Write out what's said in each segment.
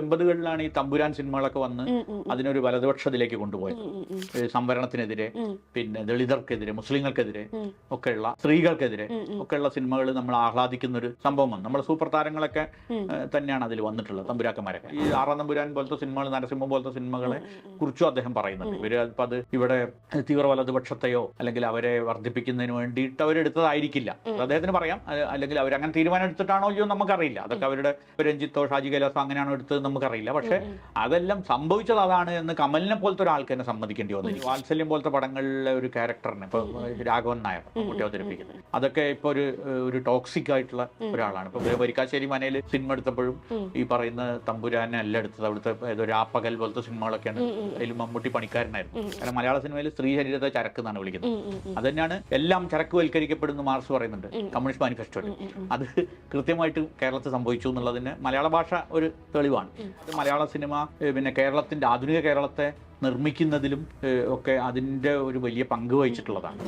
എൺപതുകളിലാണ് ഈ തമ്പുരാൻ സിനിമകളൊക്കെ വന്ന് അതിനൊരു വലതുപക്ഷത്തിലേക്ക് കൊണ്ടുപോയത്. സംവരണത്തിനെതിരെ പിന്നെ ദളിതർക്കെതിരെ മുസ്ലിങ്ങൾക്കെതിരെ ഒക്കെയുള്ള സ്ത്രീകൾക്കെതിരെ ഒക്കെയുള്ള സിനിമകൾ നമ്മൾ ആഹ്ലാദിക്കുന്ന ഒരു സംഭവം വന്നു. നമ്മുടെ സൂപ്പർ താരങ്ങളൊക്കെ തന്നെയാണ് അതിൽ വന്നിട്ടുള്ളത് തമ്പുരാക്കന്മാരൊക്കെ. ഈ ആറാം തമ്പുരാൻ പോലത്തെ സിനിമകൾ നരസിംഹം പോലത്തെ സിനിമകളെ കുറിച്ചും അദ്ദേഹം പറയുന്നുണ്ട്. ഇവർ അപ്പൊ അത് ഇവിടെ തീവ്ര വലതുപക്ഷത്തെയോ അല്ലെങ്കിൽ അവരെ വർദ്ധിപ്പിക്കുന്നതിന് വേണ്ടിയിട്ട് അവരെടുത്തതായിരിക്കില്ല. അദ്ദേഹത്തിന് പറയാം. അല്ലെങ്കിൽ അല്ലെങ്കിൽ അവരങ്ങനെ തീരുമാനം എടുത്തിട്ടാണോ ഇല്ലയോ നമുക്കറിയില്ല. അതൊക്കെ അവരുടെ രഞ്ജിത്തോ ഷാജി കൈലാസോ അങ്ങനെയാണോ എടുത്തത് നമുക്കറിയില്ല. പക്ഷെ അതെല്ലാം സംഭവിച്ചത് അതാണ് എന്ന് കമലിനെ പോലത്തെ ഒരാൾക്ക് തന്നെ സമ്മതിക്കേണ്ടി വന്നു. വാത്സല്യം പോലത്തെ പടങ്ങളിലെ ഒരു ക്യാരക്ടറിനെ ഇപ്പൊ രാഘവൻ നായർ കുട്ടി അവതരിപ്പിക്കുന്നത്. അതൊക്കെ ഇപ്പൊ ഒരു ഒരു ടോക്സിക് ആയിട്ടുള്ള ഒരാളാണ്. ഇപ്പൊ വരിക്കാശ്ശേരി മനയിൽ സിനിമ എടുത്തപ്പോഴും ഈ പറയുന്ന തമ്പുരാനെ അല്ല എടുത്തത്. അവിടുത്തെ ഏതോ രാപ്പകൽ പോലത്തെ സിനിമകളൊക്കെയാണ് അതിൽ മമ്മൂട്ടി പണിക്കാരനായിരുന്നു. കാരണം മലയാള സിനിമയിൽ സ്ത്രീ ശരീരത്തെ ചരക്ക് എന്നാണ് വിളിക്കുന്നത്. അത് തന്നെയാണ് എല്ലാം ചരക്ക് വൽക്കരിക്കപ്പെടുന്നു മാർക്സ് പറയുന്നുണ്ട് കമ്മ്യൂണിസ്റ്റ് മാനിഫെസ്റ്റോയിൽ. അത് കൃത്യമായിട്ട് കേരളത്തിൽ സംഭവിച്ചു എന്നുള്ളതിന് മലയാള ഭാഷ ഒരു തെളിവാണ്. അത് മലയാള സിനിമ പിന്നെ കേരളത്തിന്റെ ആധുനിക കേരളത്തെ നിർമ്മിക്കുന്നതിലും ഒക്കെ അതിന്റെ ഒരു വലിയ പങ്ക് വഹിച്ചിട്ടുള്ളതാണ്.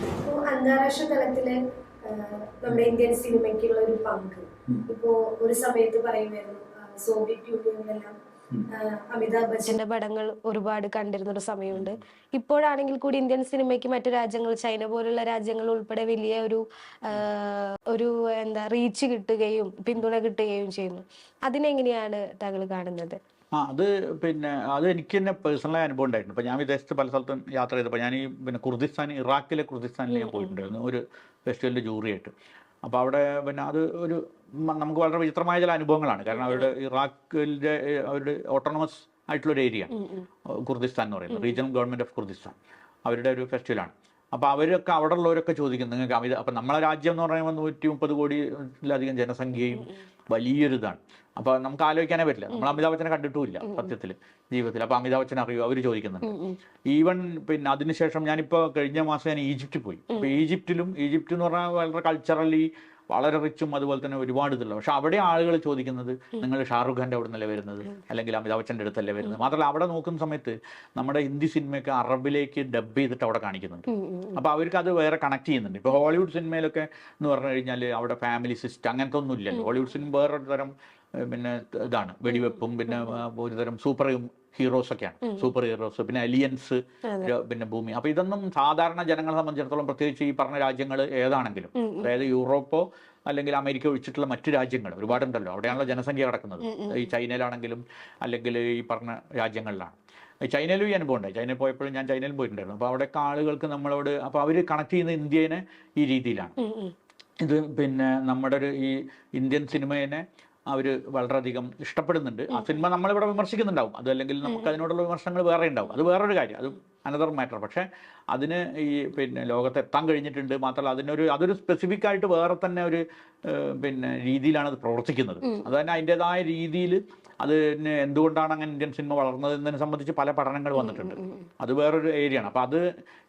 അന്താരാഷ്ട്ര തലത്തിൽ നമ്മുടെ ഇന്ത്യൻ സിനിമയ്ക്കുള്ള ഒരു പങ്ക്. ഇപ്പോ ഒരു സമയത്ത് പറയുമായിരുന്നു സോവിയറ്റ് യൂണിയനിലെല്ലാം അമിതാഭ് ബച്ചന്റെ പടങ്ങൾ ഒരുപാട് കണ്ടിരുന്ന ഒരു സമയമുണ്ട്. ഇപ്പോഴാണെങ്കിൽ കൂടി ഇന്ത്യൻ സിനിമയ്ക്ക് മറ്റു രാജ്യങ്ങൾ ചൈന പോലുള്ള രാജ്യങ്ങൾ ഉൾപ്പെടെ വലിയ ഒരു ഒരു എന്താ റീച്ച് കിട്ടുകയും പിന്തുണ കിട്ടുകയും ചെയ്യുന്നു. അതിനെങ്ങനെയാണ് താങ്കൾ കാണുന്നത്? ആ അത് പിന്നെ അത് എനിക്ക് തന്നെ പേഴ്സണലായി അനുഭവം ഉണ്ടായിട്ടുണ്ട് ഇപ്പം ഞാൻ വിദേശത്ത് പല സ്ഥലത്തും യാത്ര ചെയ്തപ്പോൾ ഞാൻ ഈ പിന്നെ കുർദിസ്ഥാൻ ഇറാഖിലെ കുർദിസ്ഥാനിൽ ഞാൻ പോയിട്ടുണ്ടായിരുന്നു. ഒരു ഫെസ്റ്റിവലിന്റെ ജൂറിയായിട്ട് അപ്പോൾ അവിടെ പിന്നെ അത് ഒരു നമുക്ക് വളരെ വിചിത്രമായ ചില അനുഭവങ്ങളാണ്. കാരണം അവരുടെ ഇറാഖിന്റെ അവരുടെ ഓട്ടോണമസ് ആയിട്ടുള്ള ഒരു ഏരിയ കുർദിസ്ഥാൻ എന്ന് പറയുന്നത്. റീജിയണൽ ഗവൺമെന്റ് ഓഫ് കുർദിസ്ഥാൻ അവരുടെ ഒരു ഫെസ്റ്റിവലാണ് അപ്പോൾ അവരൊക്കെ അവിടെ ഉള്ളവരൊക്കെ ചോദിക്കും നിങ്ങൾക്ക് അമിത അപ്പം നമ്മളെ രാജ്യം എന്ന് പറയുമ്പോൾ നൂറ്റി മുപ്പത് കോടിയിലധികം ജനസംഖ്യയും വലിയൊരു ഇതാണ് അപ്പോൾ നമുക്ക് ആലോചിക്കാനേ പറ്റില്ല. നമ്മൾ അമിതാഭ് ബച്ചനെ കണ്ടിട്ടുമില്ല സത്യത്തിൽ ജീവിതത്തിൽ അപ്പോൾ അമിതാഭ് ബച്ചൻ അറിയോ? അവർ ചോദിക്കുന്നുണ്ട്. ഈവൻ പിന്നെ അതിനുശേഷം ഞാനിപ്പോൾ കഴിഞ്ഞ മാസം ഞാൻ ഈജിപ്തിൽ പോയി. അപ്പോൾ ഈജിപ്തിലും ഈജിപ്റ്റ് എന്ന് പറഞ്ഞാൽ വളരെ കൾച്ചറലി വളരെ റിച്ചും അതുപോലെ തന്നെ ഒരുപാട് ഇതുള്ള പക്ഷെ അവിടെ ആളുകൾ ചോദിക്കുന്നത് നിങ്ങൾ ഷാറുഖ് ഖാന്റെ അവിടെ നിന്നല്ലേ വരുന്നത് അല്ലെങ്കിൽ അമിതാഭ് ബച്ചന്റെ അടുത്തല്ലേ വരുന്നത്? മാത്രമല്ല അവിടെ നോക്കുന്ന സമയത്ത് നമ്മുടെ ഹിന്ദി സിനിമയൊക്കെ അറബിലേക്ക് ഡബ് ചെയ്തിട്ട് അവിടെ കാണിക്കുന്നുണ്ട്. അപ്പോൾ അവർക്ക് അത് വേറെ കണക്ട് ചെയ്യുന്നുണ്ട്. ഇപ്പോൾ ഹോളിവുഡ് സിനിമയിലൊക്കെ എന്ന് പറഞ്ഞു കഴിഞ്ഞാൽ അവിടെ ഫാമിലി സിസ്റ്റം അങ്ങനത്തെ ഒന്നും ഇല്ലല്ലോ. ഹോളിവുഡ് സിനിമ വേറൊരു തരം പിന്നെ ഇതാണ്. വെടിവെപ്പും പിന്നെ ഒരുതരം ഒരു സൂപ്പർ ഹീറോസ് ഒക്കെയാണ്. സൂപ്പർ ഹീറോസ് പിന്നെ അലിയൻസ് പിന്നെ ഭൂമി. അപ്പൊ ഇതൊന്നും സാധാരണ ജനങ്ങളെ സംബന്ധിച്ചിടത്തോളം പ്രത്യേകിച്ച് ഈ പറഞ്ഞ രാജ്യങ്ങൾ ഏതാണെങ്കിലും. അതായത് യൂറോപ്പോ അല്ലെങ്കിൽ അമേരിക്ക ഒഴിച്ചിട്ടുള്ള മറ്റു രാജ്യങ്ങൾ ഒരുപാടുണ്ടല്ലോ അവിടെയാണല്ലോ ജനസംഖ്യ കിടക്കുന്നത്. ഈ ചൈനയിലാണെങ്കിലും അല്ലെങ്കിൽ ഈ പറഞ്ഞ രാജ്യങ്ങളിലാണ്. ചൈനയിലും ഈ അനുഭവം ഉണ്ടായി ചൈനയിൽ പോയപ്പോഴും ഞാൻ ചൈനയിൽ പോയിട്ടുണ്ടായിരുന്നു. അപ്പോൾ അവിടെ ആളുകൾക്ക് നമ്മളോട് അപ്പോൾ അവർ കണക്ട് ചെയ്യുന്ന ഇന്ത്യനെ ഈ രീതിയിലാണ്. ഇത് പിന്നെ നമ്മുടെ ഒരു ഈ ഇന്ത്യൻ സിനിമയെ അവർ വളരെയധികം ഇഷ്ടപ്പെടുന്നുണ്ട്. ആ സിനിമ നമ്മളിവിടെ വിമർശിക്കുന്നുണ്ടാവും. അതല്ലെങ്കിൽ നമുക്ക് അതിനോടുള്ള വിമർശനങ്ങൾ വേറെ ഉണ്ടാവും. അത് വേറൊരു കാര്യം. അത് അനദർ മാറ്റർ പക്ഷേ അതിന് ഈ പിന്നെ ലോകത്ത് എത്താൻ കഴിഞ്ഞിട്ടുണ്ട്. മാത്രമല്ല അതിനൊരു അതൊരു സ്പെസിഫിക് ആയിട്ട് വേറെ തന്നെ ഒരു പിന്നെ രീതിയിലാണ് അത് പ്രവർത്തിക്കുന്നത്. അത് തന്നെ അതിന്റെതായ രീതിയിൽ അതിന് എന്തുകൊണ്ടാണ് അങ്ങനെ ഇന്ത്യൻ സിനിമ വളർന്നത് എന്നതിനെ സംബന്ധിച്ച് പല പഠനങ്ങൾ വന്നിട്ടുണ്ട്. അത് വേറൊരു ആണ് അപ്പോൾ അത്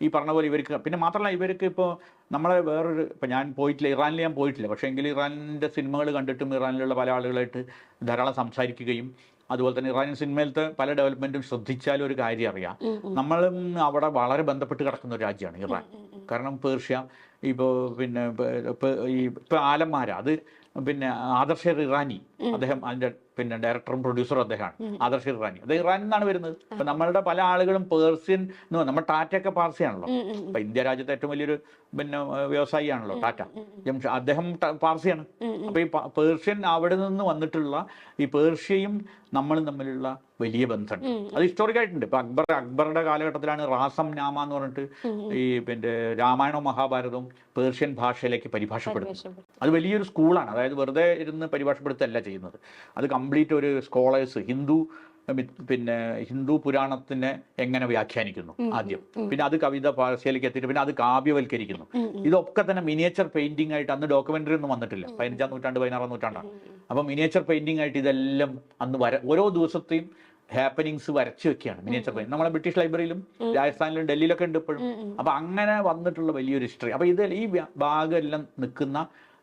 ഈ പറഞ്ഞ പോലെ ഇവർക്ക് പിന്നെ മാത്രമല്ല ഇവർക്ക് ഇപ്പോൾ നമ്മളെ വേറൊരു ഇപ്പം ഞാൻ പോയിട്ടില്ല ഇറാനിൽ ഞാൻ പോയിട്ടില്ല. പക്ഷേ എങ്കിൽ ഇറാനിന്റെ സിനിമകൾ കണ്ടിട്ടും ഇറാനിലുള്ള പല ആളുകളായിട്ട് ധാരാളം സംസാരിക്കുകയും അതുപോലെ തന്നെ ഇറാനിയൻ സിനിമയിലത്തെ പല ഡെവലപ്മെന്റും ശ്രദ്ധിച്ചാലും ഒരു കാര്യം അറിയാം. നമ്മളും അവിടെ വളരെ ബന്ധപ്പെട്ട് കിടക്കുന്ന ഒരു രാജ്യമാണ് ഇറാൻ. കാരണം പേർഷ്യ ഇപ്പോൾ പിന്നെ ഈ ഇപ്പം ആലന്മാര. അത് പിന്നെ ആദർശ ഇറാനി. അദ്ദേഹം അതിന്റെ പിന്നെ ഡയറക്ടറും പ്രൊഡ്യൂസറും അദ്ദേഹമാണ്. ആദർശ് ഇറാനി അത് ഇറാനിൽ നിന്നാണ് വരുന്നത്. അപ്പൊ നമ്മളുടെ പല ആളുകളും പേർസ്യൻ എന്ന് പറഞ്ഞാൽ നമ്മുടെ ടാറ്റയൊക്കെ പാർസിയാണല്ലോ അപ്പൊ ഇന്ത്യ രാജ്യത്തെ ഏറ്റവും വലിയൊരു പിന്നെ വ്യവസായിയാണല്ലോ ടാറ്റ ജംഷ അദ്ദേഹം പാർസിയാണ് അപ്പൊ ഈ പേർഷ്യൻ അവിടെ നിന്ന് വന്നിട്ടുള്ള ഈ പേർഷ്യയും നമ്മളും തമ്മിലുള്ള വലിയ ബന്ധമുണ്ട്. അത് ഹിസ്റ്റോറിക് ആയിട്ടുണ്ട് ഇപ്പൊ അക്ബർ അക്ബറുടെ കാലഘട്ടത്തിലാണ് റാസം നാമ എന്ന് പറഞ്ഞിട്ട് ഈ പിന്നെ രാമായണവും മഹാഭാരതവും പേർഷ്യൻ ഭാഷയിലേക്ക് പരിഭാഷപ്പെടുന്നത്. അത് വലിയൊരു സ്കൂളാണ് അതായത് വെറുതെ ഇരുന്ന് പരിഭാഷപ്പെടുത്തല്ല ചെയ്യുന്നത്. അത് കംപ്ലീറ്റ് ഒരു സ്കോളേഴ്സ് ഹിന്ദു പിന്നെ ഹിന്ദു പുരാണത്തിനെ എങ്ങനെ വ്യാഖ്യാനിക്കുന്നു ആദ്യം. പിന്നെ അത് കവിത ഭാഷയിലേക്ക് എത്തിയിട്ട് പിന്നെ അത് കാവ്യവൽക്കരിക്കുന്നു. ഇതൊക്കെ തന്നെ മിനിയേച്ചർ പെയിന്റിംഗ് ആയിട്ട് അന്ന് ഡോക്യുമെന്ററി ഒന്നും വന്നിട്ടില്ല. പതിനഞ്ചാം നൂറ്റാണ്ട് പതിനാറാം നൂറ്റാണ്ടാണ്. അപ്പോൾ മിനിയേച്ചർ പെയിന്റിംഗ് ആയിട്ട് ഇതെല്ലാം അന്ന് വര ഓരോ ദിവസത്തെയും ഹാപ്പനിങ്സ് വരച്ചു വെക്കുകയാണ് മിനിയേച്ചർ പെയിന്റ് നമ്മളെ ബ്രിട്ടീഷ് ലൈബ്രറിയിലും രാജസ്ഥാനിലും ഡൽഹിയിലൊക്കെ ഉണ്ട് ഇപ്പോഴും. അപ്പൊ അങ്ങനെ വന്നിട്ടുള്ള വലിയൊരു ഹിസ്റ്ററി അപ്പൊ ഇത് ഈ ഭാഗം ഭാഗമെല്ലാം നിൽക്കുന്ന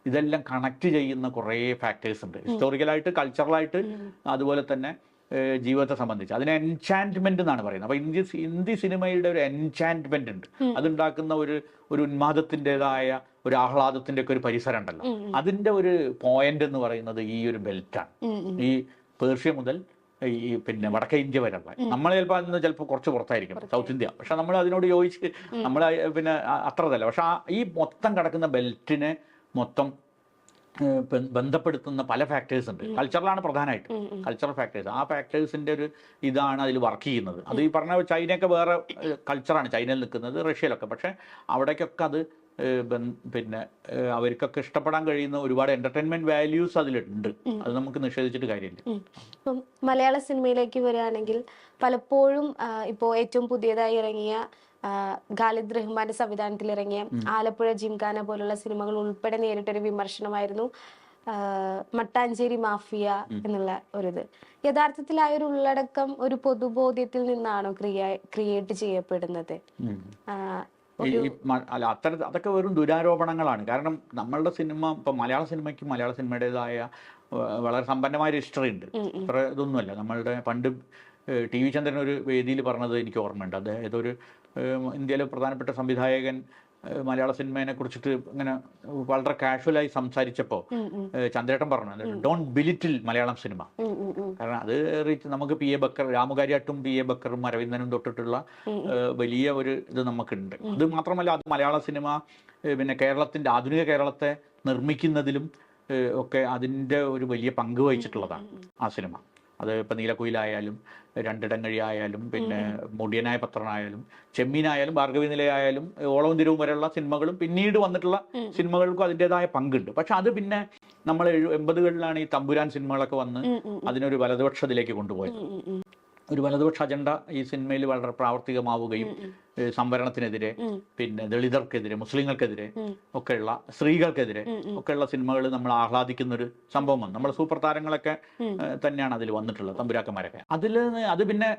ഇതെല്ലാം കണക്ട് ചെയ്യുന്ന കുറേ ഫാക്ടേഴ്സ് ഉണ്ട്. ഹിസ്റ്റോറിക്കലായിട്ട് കൾച്ചറലായിട്ട് അതുപോലെ തന്നെ ജീവിതത്തെ സംബന്ധിച്ച്. അതിന് എൻചാന്റ്മെന്റ് എന്നാണ് പറയുന്നത്. അപ്പൊ ഇന്ത്യ ഹിന്ദി സിനിമയുടെ ഒരു എൻചാന്റ്മെന്റ് ഉണ്ട്. അതുണ്ടാക്കുന്ന ഒരു ഒരു ഉന്മാദത്തിന്റെതായ ഒരു ആഹ്ലാദത്തിന്റെ ഒക്കെ ഒരു പരിസരം ഉണ്ടല്ലോ. അതിന്റെ ഒരു പോയിന്റ് എന്ന് പറയുന്നത് ഈ ഒരു ബെൽറ്റാണ് ഈ പേർഷ്യ മുതൽ ഈ പിന്നെ വടക്കേ ഇന്ത്യ വരെയുള്ള. നമ്മൾ ചിലപ്പോൾ അതിന് ചിലപ്പോൾ കുറച്ച് പുറത്തായിരിക്കും. സൗത്ത് ഇന്ത്യ പക്ഷെ നമ്മൾ അതിനോട് യോജിച്ച് നമ്മൾ പിന്നെ അത്രതല്ല. അത്ര പക്ഷെ ഈ മൊത്തം കിടക്കുന്ന ബെൽറ്റിനെ മൊത്തം ബന്ധപ്പെടുത്തുന്ന പല ഫാക്ടേഴ്സ് ഉണ്ട്. കൾച്ചറിലാണ് പ്രധാനമായിട്ട്. കൾച്ചറൽ ഫാക്ടേഴ്സ് ആ ഫാക്ടേഴ്സിന്റെ ഒരു ഇതാണ് അതിൽ വർക്ക് ചെയ്യുന്നത്. അത് ഈ പറഞ്ഞ ചൈനയൊക്കെ വേറെ കൾച്ചറാണ് ചൈനയിൽ നിൽക്കുന്നത് റഷ്യയിലൊക്കെ. പക്ഷേ അവിടേക്കൊക്കെ അത് പിന്നെ അവർക്കൊക്കെ ഇഷ്ടപ്പെടാൻ കഴിയുന്ന ഒരുപാട് എന്റർടൈൻമെന്റ് വാല്യൂസ് അതിലുണ്ട്. അത് നമുക്ക് നിഷേധിച്ചിട്ട് കാര്യമില്ല. ഇപ്പം മലയാള സിനിമയിലേക്ക് വരികയാണെങ്കിൽ പലപ്പോഴും ഇപ്പോൾ ഇപ്പോ ഏറ്റവും പുതിയതായി ഇറങ്ങിയ ഖാലിദ് റഹ്മാന്റെ സംവിധാനത്തിൽ ഇറങ്ങിയ ആലപ്പുഴ ജിംഖാന പോലുള്ള സിനിമകൾ ഉൾപ്പെടെ നേരിട്ടൊരു വിമർശനമായിരുന്നു. മട്ടാഞ്ചേരി മാഫിയ എന്നുള്ള ഒരിത്. യഥാർത്ഥത്തിൽ ആ ഒരു ഉള്ളടക്കം ഒരു പൊതുബോധ്യത്തിൽ നിന്നാണോ ക്രിയ ക്രിയേറ്റ് ചെയ്യപ്പെടുന്നത്? അത്തരം അതൊക്കെ വെറും ദുരാരോപണങ്ങളാണ്. കാരണം നമ്മളുടെ സിനിമ ഇപ്പൊ മലയാള സിനിമയ്ക്ക് മലയാള സിനിമയുടേതായ വളരെ സമ്പന്നമായ ഒരു ഹിസ്റ്ററി ഉണ്ട്. ഇതൊന്നുമല്ല. നമ്മളുടെ പണ്ട് ടി വി ചന്ദ്രൻ ഒരു വേദിയിൽ പറഞ്ഞത് എനിക്ക് ഓർമ്മയുണ്ട്. അദ്ദേഹം ഏതൊരു ഇന്ത്യയിലെ പ്രധാനപ്പെട്ട സംവിധായകൻ മലയാള സിനിമയെ കുറിച്ചിട്ട് ഇങ്ങനെ വളരെ കാഷ്വലായി സംസാരിച്ചപ്പോൾ ചന്ദ്രേട്ടൻ പറഞ്ഞു ഡോണ്ട് ബിലിറ്റിൽ മലയാളം സിനിമ. കാരണം അത് നമുക്ക് പി എ ബക്കർ രാമുകാരിയാട്ടും പി എ ബക്കറും അരവിന്ദനും തൊട്ടിട്ടുള്ള വലിയ ഒരു ഇത് നമുക്കുണ്ട്. അത് മാത്രമല്ല അത് മലയാള സിനിമ പിന്നെ കേരളത്തിന്റെ ആധുനിക കേരളത്തെ നിർമ്മിക്കുന്നതിലും ഒക്കെ അതിന്റെ ഒരു വലിയ പങ്ക് വഹിച്ചിട്ടുള്ളതാണ് ആ സിനിമ. അത് ഇപ്പം നീലക്കുയിലായാലും രണ്ടിടങ്ങഴി ആയാലും പിന്നെ മുടിയനായ പത്രനായാലും ചെമ്മീനായാലും ഭാർഗവി നിലയായാലും ഓളവും തിരുവും വരെയുള്ള സിനിമകളും പിന്നീട് വന്നിട്ടുള്ള സിനിമകൾക്കും അതിന്റെതായ പങ്കുണ്ട്. പക്ഷെ അത് പിന്നെ നമ്മൾ എഴു എൺപതുകളിലാണ് ഈ തമ്പുരാൻ സിനിമകളൊക്കെ വന്ന് അതിനൊരു വലതുപക്ഷത്തിലേക്ക് കൊണ്ടുപോയത്. ഒരു വലതുപക്ഷ അജണ്ട ഈ സിനിമയിൽ വളരെ പ്രാവർത്തികമാവുകയും സംവരണത്തിനെതിരെ പിന്നെ ദളിതർക്കെതിരെ മുസ്ലിങ്ങൾക്കെതിരെ. ഒക്കെയുള്ള സ്ത്രീകൾക്കെതിരെ ഒക്കെയുള്ള സിനിമകൾ നമ്മൾ ആഹ്ലാദിക്കുന്ന ഒരു സംഭവം വന്നു. നമ്മുടെ സൂപ്പർ താരങ്ങളൊക്കെ തന്നെയാണ് അതിൽ വന്നിട്ടുള്ളത് തമ്പുരാക്കന്മാരൊക്കെ. അതിൽ അത് പിന്നെ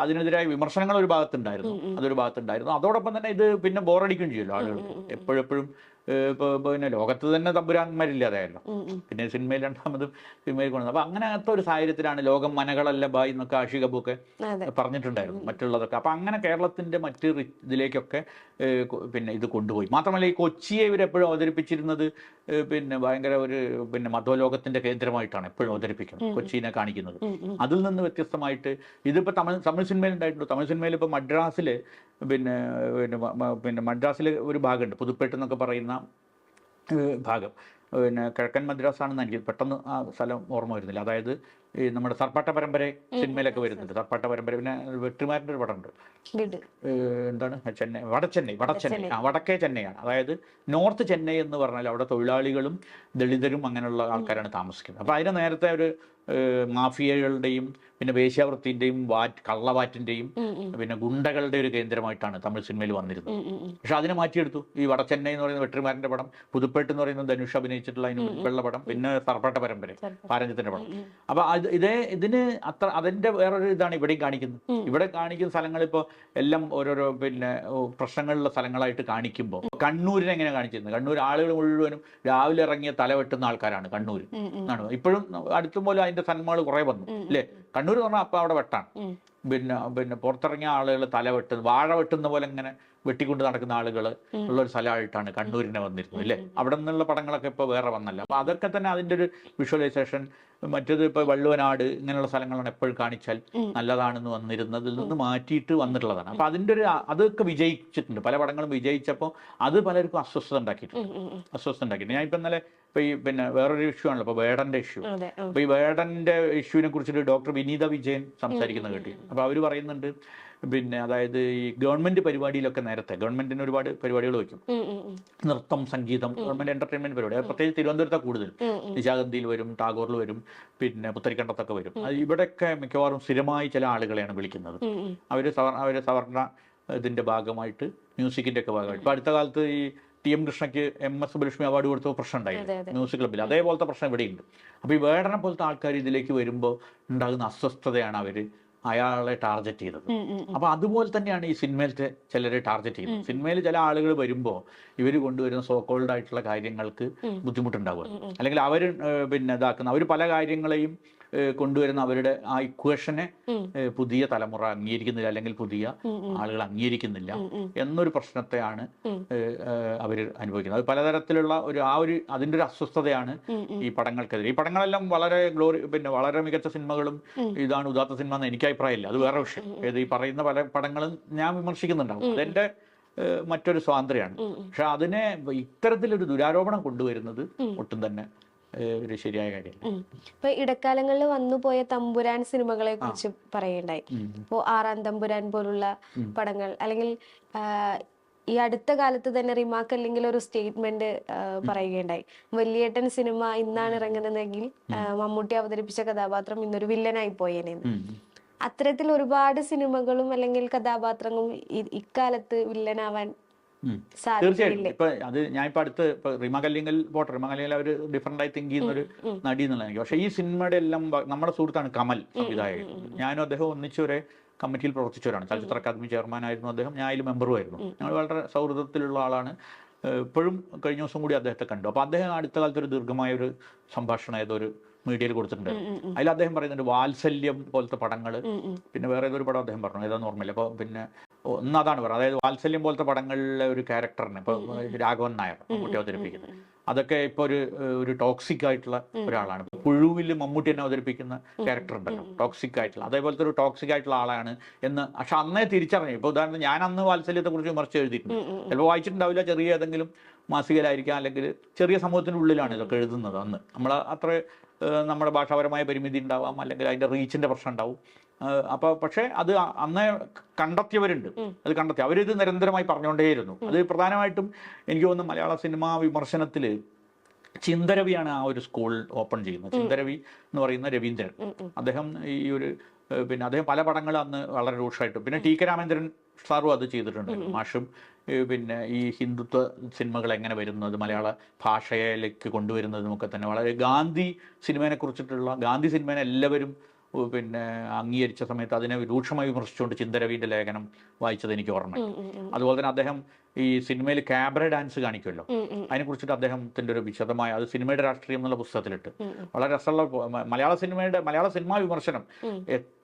അതിനെതിരായ വിമർശനങ്ങൾ ഒരു ഭാഗത്തുണ്ടായിരുന്നു. അതൊരു ഭാഗത്തുണ്ടായിരുന്നു. അതോടൊപ്പം തന്നെ ഇത് പിന്നെ ബോറടിക്കുകയും ചെയ്യുമല്ലോ ആളുകൾക്ക്. എപ്പോഴെപ്പോഴും പിന്നെ ലോകത്ത് തന്നെ തമ്പുരാന്മാരില്ലാതായല്ലോ. പിന്നെ സിനിമയിൽ രണ്ടാമതും സിനിമയിൽ കൊണ്ടു. അപ്പൊ അങ്ങനത്തെ ഒരു സാഹചര്യത്തിലാണ് ലോകം മനകളല്ല ബായി എന്നൊക്കെ ആഷി പറഞ്ഞിട്ടുണ്ടായിരുന്നു മറ്റുള്ളതൊക്കെ. അപ്പൊ അങ്ങനെ കേരളത്തിന്റെ മറ്റ് ഇതിലേക്കൊക്കെ പിന്നെ ഇത് കൊണ്ടുപോയി. മാത്രമല്ല ഈ കൊച്ചിയെ ഇവരെപ്പോഴും അവതരിപ്പിച്ചിരുന്നത് പിന്നെ ഭയങ്കര ഒരു പിന്നെ മധുലോകത്തിന്റെ കേന്ദ്രമായിട്ടാണ് എപ്പോഴും അവതരിപ്പിക്കുന്നത് കൊച്ചിനെ കാണിക്കുന്നത്. അതിൽ നിന്ന് വ്യത്യസ്തമായിട്ട് ഇതിപ്പോ തമിഴ് തമിഴ് സിനിമയിൽ ഉണ്ടായിട്ടുണ്ട്. തമിഴ് സിനിമയിൽ ഇപ്പൊ മദ്രാസിൽ പിന്നെ പിന്നെ പിന്നെ മദ്രാസിൽ ഒരു ഭാഗമുണ്ട്. പുതുപ്പേട്ട് എന്നൊക്കെ പറയുന്ന ഭാഗം. പിന്നെ കിഴക്കൻ മദ്രാസ് ആണെന്ന് എനിക്ക് പെട്ടെന്ന് ആ സ്ഥലം ഓർമ്മ വരുന്നില്ല. അതായത് ഈ നമ്മുടെ സർപ്പാട്ട പരമ്പര സിനിമയിലൊക്കെ വരുന്നുണ്ട്. സർപ്പാട്ട പരമ്പര. പിന്നെ വെട്ടിമാരുടെ ഒരു പടമുണ്ട്. ഉണ്ട് എന്താണ്? ചെന്നൈ വടച്ചെന്നൈ വടച്ചെന്നൈ ആ വടക്കേ ചെന്നൈയാണ്. അതായത് നോർത്ത് ചെന്നൈ എന്ന് പറഞ്ഞാൽ അവിടെ തൊഴിലാളികളും ദളിതരും അങ്ങനെയുള്ള ആൾക്കാരാണ് താമസിക്കുന്നത്. അപ്പോൾ അതിന് നേരത്തെ ഒരു മാഫിയകളുടെയും പിന്നെ വേശ്യാവൃത്തിന്റെയും വാറ്റ് കള്ളവാറ്റിന്റെയും ഉം, പിന്നെ ഗുണ്ടകളുടെ ഒരു കേന്ദ്രമായിട്ടാണ് തമിഴ് സിനിമയിൽ വന്നിരുന്നത്. പക്ഷെ അതിനെ മാറ്റിയെടുത്തു. ഈ വടച്ചെന്നൈ എന്ന് പറയുന്ന വെട്ടിമാരന്റെ പടം പുതുപ്പേട്ട് എന്ന് പറയുന്ന ധനുഷ് അഭിനയിച്ചിട്ടുള്ള അതിന് വെള്ള പടം പിന്നെ സർപ്പാട്ട പരമ്പര. പാരഞ്ചത്തിന്റെ പടം. അപ്പൊ അത് ഇതേ ഇതിന് അത്ര അതിന്റെ വേറൊരു ഇതാണ് ഇവിടെയും കാണിക്കുന്നത്. ഇവിടെ കാണിക്കുന്ന സ്ഥലങ്ങൾ ഇപ്പോൾ എല്ലാം ഓരോരോ പിന്നെ പ്രശ്നങ്ങളുള്ള സ്ഥലങ്ങളായിട്ട് കാണിക്കുമ്പോൾ കണ്ണൂരിനെ എങ്ങനെ കാണിച്ചിരുന്നത്? കണ്ണൂർ ആളുകൾ മുഴുവനും രാവിലെ ഇറങ്ങിയ തല വെട്ടുന്ന ആൾക്കാരാണ് കണ്ണൂർ. എന്നാണ് ഇപ്പോഴും അടുത്തും പോലും അതിന്റെ സന്മകൾ കുറെ വന്നു. അല്ലേ? കണ്ണൂർ പറഞ്ഞാൽ അപ്പൊ അവിടെ വെട്ടാണ്. പിന്നെ പിന്നെ പുറത്തിറങ്ങിയ ആളുകൾ തല വെട്ടുന്നു വാഴ വെട്ടുന്ന പോലെ ഇങ്ങനെ വെട്ടിക്കൊണ്ട് നടക്കുന്ന ആളുകൾ ഉള്ള ഒരു സ്ഥലമായിട്ടാണ് കണ്ണൂരിനെ വന്നിരുന്നത് അല്ലേ? അവിടെ നിന്നുള്ള പടങ്ങളൊക്കെ ഇപ്പോൾ വേറെ വന്നല്ല. അപ്പോൾ അതൊക്കെ തന്നെ അതിന്റെ ഒരു വിഷ്വലൈസേഷൻ മറ്റേത് ഇപ്പൊ വള്ളുവനാട് ഇങ്ങനെയുള്ള സ്ഥലങ്ങളാണ് എപ്പോഴും കാണിച്ചാൽ നല്ലതാണെന്ന് വന്നിരുന്നതിൽ നിന്ന് മാറ്റിയിട്ട് വന്നിട്ടുള്ളതാണ്. അപ്പോൾ അതിന്റെ ഒരു അതൊക്കെ വിജയിച്ചിട്ടുണ്ട്. പല പടങ്ങളും വിജയിച്ചപ്പോൾ അത് പലർക്കും അസ്വസ്ഥത ഉണ്ടാക്കിയിട്ടുണ്ട്. അസ്വസ്ഥത ഉണ്ടാക്കിയിട്ടുണ്ട്. ഞാൻ ഇപ്പൊ ഇന്നലെ ഇപ്പൊ ഈ പിന്നെ വേറൊരു ഇഷ്യൂ ആണല്ലോ ഇപ്പൊ വേടന്റെ ഇഷ്യൂ. അപ്പൊ ഈ വേടന്റെ ഇഷ്യൂവിനെ കുറിച്ചിട്ട് ഡോക്ടർ വിനീത വിജയൻ സംസാരിക്കുന്ന കേട്ടി അപ്പൊ അവർ പറയുന്നുണ്ട് പിന്നെ അതായത് ഈ ഗവൺമെന്റ് പരിപാടിയിലൊക്കെ നേരത്തെ ഗവൺമെന്റിന് ഒരുപാട് പരിപാടികൾ വയ്ക്കും. നൃത്തം സംഗീതം ഗവൺമെന്റ് എന്റർടൈൻമെന്റ് പരിപാടി. അത് പ്രത്യേകിച്ച് തിരുവനന്തപുരത്തെ കൂടുതൽ. നിശാഗന്ധിയിൽ വരും ടാഗോറിൽ വരും പിന്നെ പുത്തരിക്കണ്ടത്തൊക്കെ വരും. ഇവിടെയൊക്കെ മിക്കവാറും സ്ഥിരമായി ചില ആളുകളെയാണ് വിളിക്കുന്നത്. അവർ സവർണ അവർ അവർ സവർണ ഇതിന്റെ ഭാഗമായിട്ട് മ്യൂസിക്കിന്റെ ഒക്കെ ഭാഗമായിട്ട്. ഇപ്പൊ അടുത്ത കാലത്ത് ഈ ടി എം കൃഷ്ണയ്ക്ക് എം എസ് സുബലക്ഷ്മി അവാർഡ് കൊടുത്ത പ്രശ്നം ഉണ്ടായിരുന്നു മ്യൂസിക് ക്ലബ്ബിൽ. അതേപോലത്തെ പ്രശ്നം ഇവിടെയുണ്ട്. അപ്പൊ ഈ വേടനെ പോലത്തെ ആൾക്കാർ ഇതിലേക്ക് വരുമ്പോൾ ഉണ്ടാകുന്ന അസ്വസ്ഥതയാണ് അവർ അയാളെ ടാർഗറ്റ് ചെയ്തത്. ഉം, ഉം, ഉം. അപ്പൊ അതുപോലെ തന്നെയാണ് ഈ സിനിമയിലത്തെ ചിലരെ ടാർഗറ്റ് ചെയ്തത് സിനിമയിൽ ചില ആളുകൾ വരുമ്പോൾ ഇവർ കൊണ്ടുവരുന്ന സോക്കോൾഡ് ആയിട്ടുള്ള കാര്യങ്ങൾക്ക് ബുദ്ധിമുട്ടുണ്ടാവുക. അല്ലെങ്കിൽ അവർ പിന്നെ ഇതാക്കുന്ന അവർ പല കാര്യങ്ങളെയും കൊണ്ടുവരുന്ന അവരുടെ ആ ഇക്വേഷനെ പുതിയ തലമുറ അംഗീകരിക്കുന്നില്ല അല്ലെങ്കിൽ പുതിയ. ആളുകൾ അംഗീകരിക്കുന്നില്ല. എന്നൊരു പ്രശ്നത്തെയാണ് അവർ അനുഭവിക്കുന്നത്. അത് പലതരത്തിലുള്ള ഒരു ആ ഒരു അതിന്റെ ഒരു അസ്വസ്ഥതയാണ്. ഈ പടങ്ങൾക്കെതിരെ. ഈ പടങ്ങളെല്ലാം വളരെ ഗ്ലോറി പിന്നെ വളരെ മികച്ച സിനിമകളും ഇതാണ് ഉദാത്ത സിനിമ എന്ന് എനിക്ക് അഭിപ്രായമില്ല. അത് വേറെ വിഷയം. ഏത് ഈ പറയുന്ന പല പടങ്ങളും ഞാൻ വിമർശിക്കുന്നുണ്ടാവും. അതെന്റെ മറ്റൊരു സ്വാതന്ത്ര്യമാണ്. പക്ഷെ അതിനെ ഇത്തരത്തിലൊരു ദുരാരോപണം കൊണ്ടുവരുന്നത് ഒട്ടും തന്നെ ഒരു ശരിയായ കാര്യമല്ല ഉം. ഇപ്പൊ ഇടക്കാലങ്ങളിൽ വന്നു പോയ തമ്പുരാൻ സിനിമകളെ കുറിച്ച് പറയണ്ടായി. ഇപ്പോ ആറാം തമ്പുരാൻ പോലുള്ള. പടങ്ങൾ അല്ലെങ്കിൽ ഈ അടുത്ത കാലത്ത് തന്നെ റിമാർക്ക് അല്ലെങ്കിൽ ഒരു സ്റ്റേറ്റ്മെന്റ് പറയുകയുണ്ടായി വലിയേട്ടൻ സിനിമ ഇന്നാണ് ഇറങ്ങുന്നതെങ്കിൽ മമ്മൂട്ടി അവതരിപ്പിച്ച കഥാപാത്രം ഇന്നൊരു വില്ലനായി പോയേനെന്ന് ഉം. അത്തരത്തിൽ ഒരുപാട് സിനിമകളും അല്ലെങ്കിൽ കഥാപാത്രങ്ങളും ഇക്കാലത്ത് വില്ലനാവാൻ തീർച്ചയായിട്ടും. ഇപ്പൊ അത് ഞാൻ ഇപ്പൊ അടുത്ത് ഇപ്പൊ റിമ കല്ലിങ്കൽ പോട്ടെ റിമ കല്ലിങ്കൽ അവർ ഡിഫറെന്റ് ആയി തിങ്ക് ചെയ്യുന്ന ഒരു. നടി എന്നുള്ള എനിക്ക്. പക്ഷേ ഈ സിനിമയുടെ എല്ലാം നമ്മുടെ സുഹൃത്താണ് കമൽ സംവിധായകൻ. ഞാനും അദ്ദേഹം ഒന്നിച്ച് ഒരേ കമ്മിറ്റിയിൽ പ്രവർത്തിച്ചവരാണ്. ചലച്ചിത്ര അക്കാദമി ചെയർമാനായിരുന്നു അദ്ദേഹം. ഞാൻ അതിൽ മെമ്പറുമായിരുന്നു ഞങ്ങൾ വളരെ സൗഹൃദത്തിലുള്ള ആളാണ്. ഇപ്പോഴും കഴിഞ്ഞ ദിവസം കൂടി അദ്ദേഹത്തെ കണ്ടു. അപ്പോൾ അദ്ദേഹം അടുത്ത കാലത്ത് ഒരു ദീർഘമായ ഒരു സംഭാഷണം ഏതൊരു മീഡിയയിൽ കൊടുത്തിട്ടുണ്ട് അതിൽ അദ്ദേഹം പറയുന്നുണ്ട് വാത്സല്യം പോലത്തെ പടങ്ങൾ. പിന്നെ വേറെ ഏതൊരു പടം അദ്ദേഹം പറഞ്ഞു. ഏതാന്ന് ഓർമ്മയില്ല. അപ്പോൾ പിന്നെ ഒന്ന് അതാണ് പറയുന്നത് അതായത് വാത്സല്യം പോലത്തെ പടങ്ങളിലെ ഒരു ക്യാരക്ടറിനെ ഇപ്പോൾ രാഘവൻ നായർ മമ്മൂട്ടി അവതരിപ്പിക്കുന്നത്. അതൊക്കെ ഇപ്പോൾ ഒരു ഒരു ടോക്സിക് ആയിട്ടുള്ള ഒരാളാണ്. പുഴുവിൽ മമ്മൂട്ടി തന്നെ അവതരിപ്പിക്കുന്ന ക്യാരക്ടർ ഉണ്ടല്ലോ. ടോക്സിക് ആയിട്ടുള്ള അതേപോലത്തെ ഒരു ടോക്സിക് ആയിട്ടുള്ള ആളാണ് എന്ന് പക്ഷെ അന്നേ തിരിച്ചറിഞ്ഞു. ഇപ്പോൾ ഉദാഹരണം ഞാൻ അന്ന് വാത്സല്യത്തെ കുറിച്ച് വിമർശിച്ച് എഴുതിയിട്ടുണ്ട്. ചിലപ്പോൾ വായിച്ചിട്ടുണ്ടാവില്ല ചെറിയ ഏതെങ്കിലും മാസികയിലായിരിക്കാം അല്ലെങ്കിൽ ചെറിയ സമൂഹത്തിന്റെ ഉള്ളിലാണ് ഇതൊക്കെ എഴുതുന്നത് അന്ന്. നമ്മൾ അത്ര നമ്മുടെ ഭാഷാപരമായ പരിമിതി ഉണ്ടാവാം അല്ലെങ്കിൽ അതിന്റെ റീച്ചിന്റെ പ്രശ്നം ഉണ്ടാവും. അപ്പോൾ പക്ഷേ അത് അന്ന് കണ്ടെത്തിയവരുണ്ട്. അത് കണ്ടെത്തി. അവരിത് നിരന്തരമായി പറഞ്ഞുകൊണ്ടേയിരുന്നു. അത് പ്രധാനമായിട്ടും എനിക്ക് തോന്നുന്നു മലയാള സിനിമാ വിമർശനത്തിൽ ചിന്തരവിയാണ് ആ ഒരു സ്കൂൾ ഓപ്പൺ ചെയ്യുന്നത്. ചിന്തരവി എന്ന് പറയുന്ന രവീന്ദ്രൻ. അദ്ദേഹം ഈ ഒരു പിന്നെ അദ്ദേഹം പല പടങ്ങളും അന്ന് വളരെ രൂക്ഷമായിട്ട് പിന്നെ ടി കെ രാമേന്ദ്രൻ സാറും അത് ചെയ്തിട്ടുണ്ട്. മാഷും പിന്നെ ഈ ഹിന്ദുത്വ സിനിമകൾ എങ്ങനെ വരുന്നത് മലയാള ഭാഷയിലേക്ക് കൊണ്ടുവരുന്നതും ഒക്കെ തന്നെ. വളരെ ഗാന്ധി സിനിമയെ കുറിച്ചിട്ടുള്ള ഗാന്ധി സിനിമേനെ എല്ലാവരും പിന്നെ അംഗീകരിച്ച സമയത്ത് അതിനെ രൂക്ഷമായി വിമർശിച്ചുകൊണ്ട് ചിന്തരവിന്റെ ലേഖനം വായിച്ചത് എനിക്ക് ഉം, അതുപോലെ തന്നെ അദ്ദേഹം ഈ സിനിമയിൽ ക്യാബറ ഡാൻസ് കാണിക്കുമല്ലോ? അതിനെ കുറിച്ചിട്ട് അതിനെക്കുറിച്ചിട്ട് അദ്ദേഹത്തിന്റെ ഒരു വിശദമായ അത് സിനിമയുടെ രാഷ്ട്രീയം എന്നുള്ള പുസ്തകത്തിലിട്ട്. വളരെ രസമുള്ള മലയാള സിനിമയുടെ മലയാള സിനിമാ വിമർശനം.